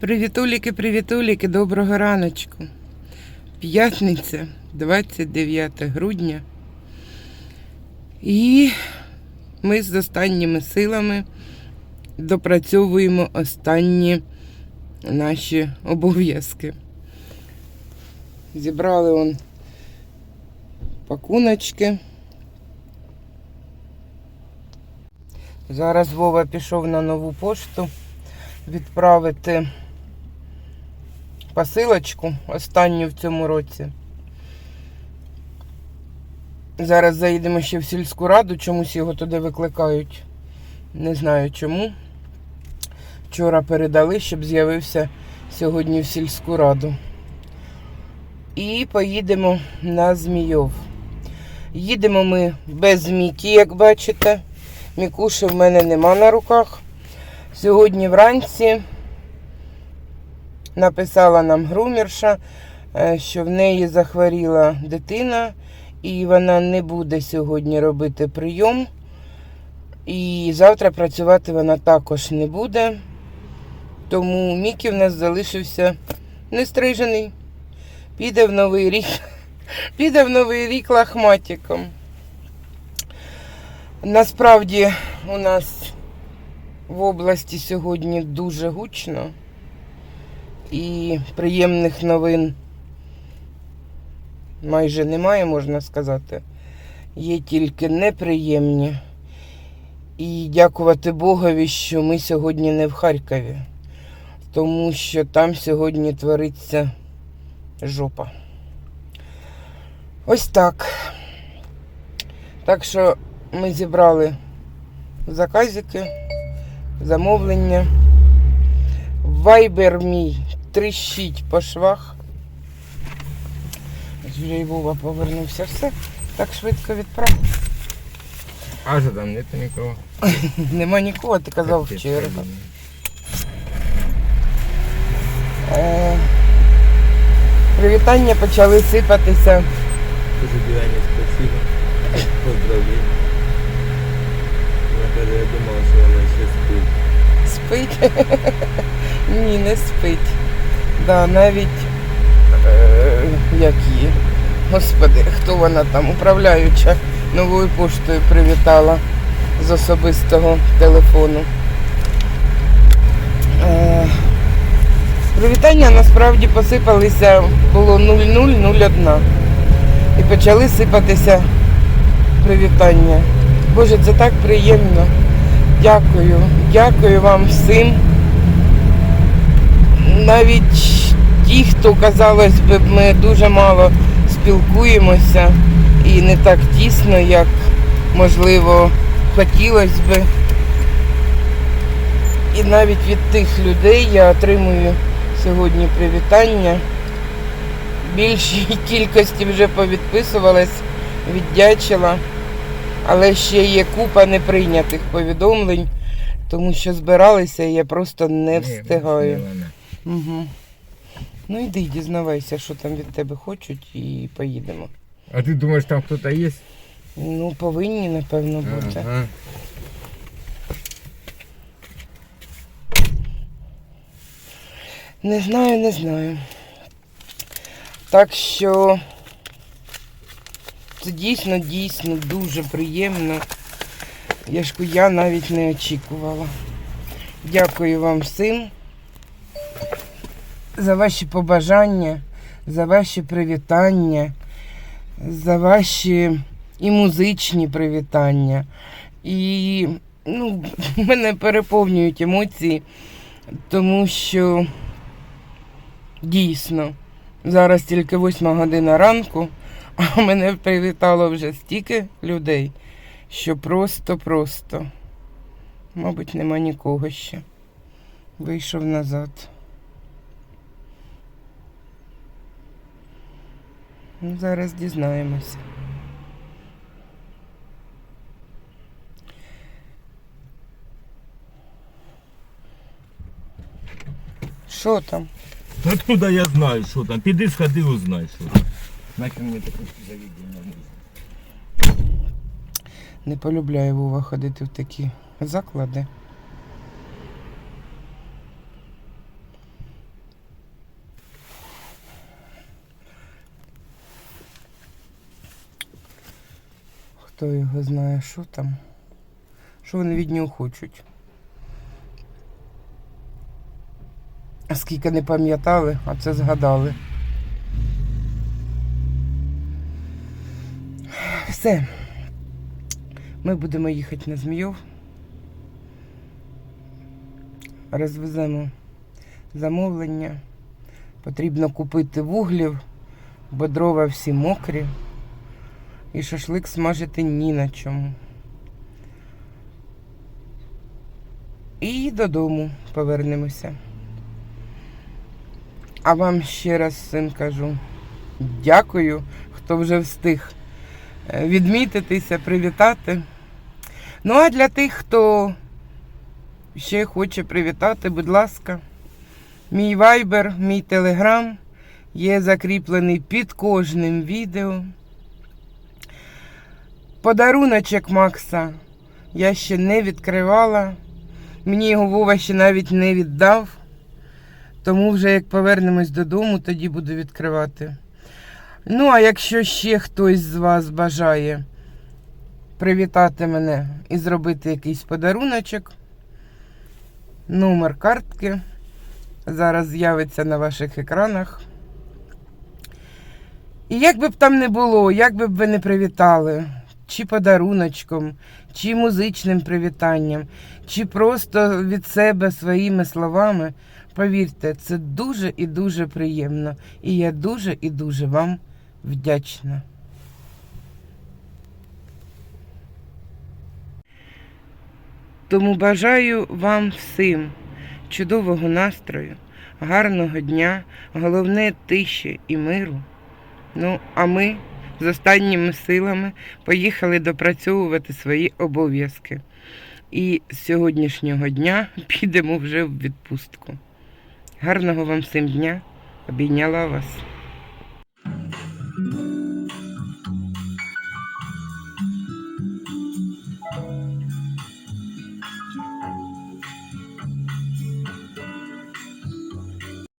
Привітуліки, привітуліки, доброго раночку. П'ятниця, 29 грудня. І ми з останніми силами допрацьовуємо останні наші обов'язки. Зібрали он пакуночки. Зараз Вова пішов на нову пошту відправити посилочку останню в цьому році. Зараз заїдемо ще в сільську раду, чомусь його туди викликають. Не знаю чому. Вчора передали, щоб з'явився сьогодні в сільську раду. І поїдемо на Змійов. Їдемо ми без змійки, як бачите. Мікуші в мене нема на руках. Сьогодні вранці написала нам грумірша, е, що в неї захворіла дитина, і вона не буде сьогодні робити прийом. І завтра працювати вона також не буде. Тому Мікі в нас залишився нестрижений. Піде в новий рік. Піде в новий рік лахматиком. Насправді у нас в області сьогодні дуже гучно і приємних новин майже немає, можна сказати. Є тільки неприємні. І дякувати Богові, що ми сьогодні не в Харкові, тому що там сьогодні твориться жопа. Ось так. Так що ми зібрали заказики замовлення. Вайбер мій тріщить по швах. Вже Вова повернувся. Все. Так швидко відправив. А що там нету нікого? Нема нікого, ти казав вчора. Е, Привітання почали сипатися. Дуже Діані спасибо. Поздравлення. Я думала, що вона ще спить. Спить? Ні, не спить. Да, навіть е, як її. Господи, хто вона там? Управляюча новою поштою привітала з особистого телефону. Е, привітання насправді посипалися, було 0001. І почали сипатися привітання. Боже, це так приємно. Дякую, дякую вам всім. Навіть ті, хто, казалось би, ми дуже мало спілкуємося і не так тісно, як можливо хотілося би. І навіть від тих людей я отримую сьогодні привітання. Більшій кількості вже повідписувалась, віддячила. Але ще є купа неприйнятих повідомлень, тому що збиралися і я просто не встигаю. Угу. Ну йди, дізнавайся, що там від тебе хочуть, і поїдемо. А ти думаєш, там хтось є? Ну, повинні, напевно, бути. Ага. Не знаю, не знаю. Так що це дійсно, дійсно дуже приємно. Я ж я навіть не очікувала. Дякую вам всім за ваші побажання, за ваші привітання, за ваші і музичні привітання. І ну, мене переповнюють емоції, тому що дійсно зараз тільки восьма година ранку, а мене привітало вже стільки людей, що просто-просто, мабуть, нема нікого ще. Вийшов назад. Ну, зараз дізнаємося. Що там? Откуда я знаю, що там? Піди сходи, узнай, що там. Нахер мені таке заведення нужно. Не полюбляє Вова ходити в такі заклади. Хто його знає, що там? Що вони від нього хочуть? Скільки не пам'ятали, а це згадали. Все. Ми будемо їхати на Змійов. Розвеземо замовлення. Потрібно купити вуглів, бо дрова всі мокрі. І шашлик смажити ні на чому. І додому повернемося. А вам ще раз всім кажу дякую, хто вже встиг е, відмітитися, привітати. Ну, а для тих, хто ще хоче привітати, будь ласка, мій вайбер, мій телеграм є закріплений під кожним відео. Подаруночок Макса я ще не відкривала. Мені його Вова ще навіть не віддав. Тому вже як повернемось додому, тоді буду відкривати. Ну, а якщо ще хтось з вас бажає привітати мене і зробити якийсь подаруночок, номер картки зараз з'явиться на ваших екранах. І як би б там не було, як би б ви не привітали, чи подаруночком, чи музичним привітанням, чи просто від себе своїми словами, повірте, це дуже і дуже приємно. І я дуже і дуже вам вдячна. Тому бажаю вам всім чудового настрою, гарного дня, головне тиші і миру. Ну, а ми з останніми силами поїхали допрацьовувати свої обов'язки. І з сьогоднішнього дня підемо вже в відпустку. Гарного вам всім дня! Обійняла вас.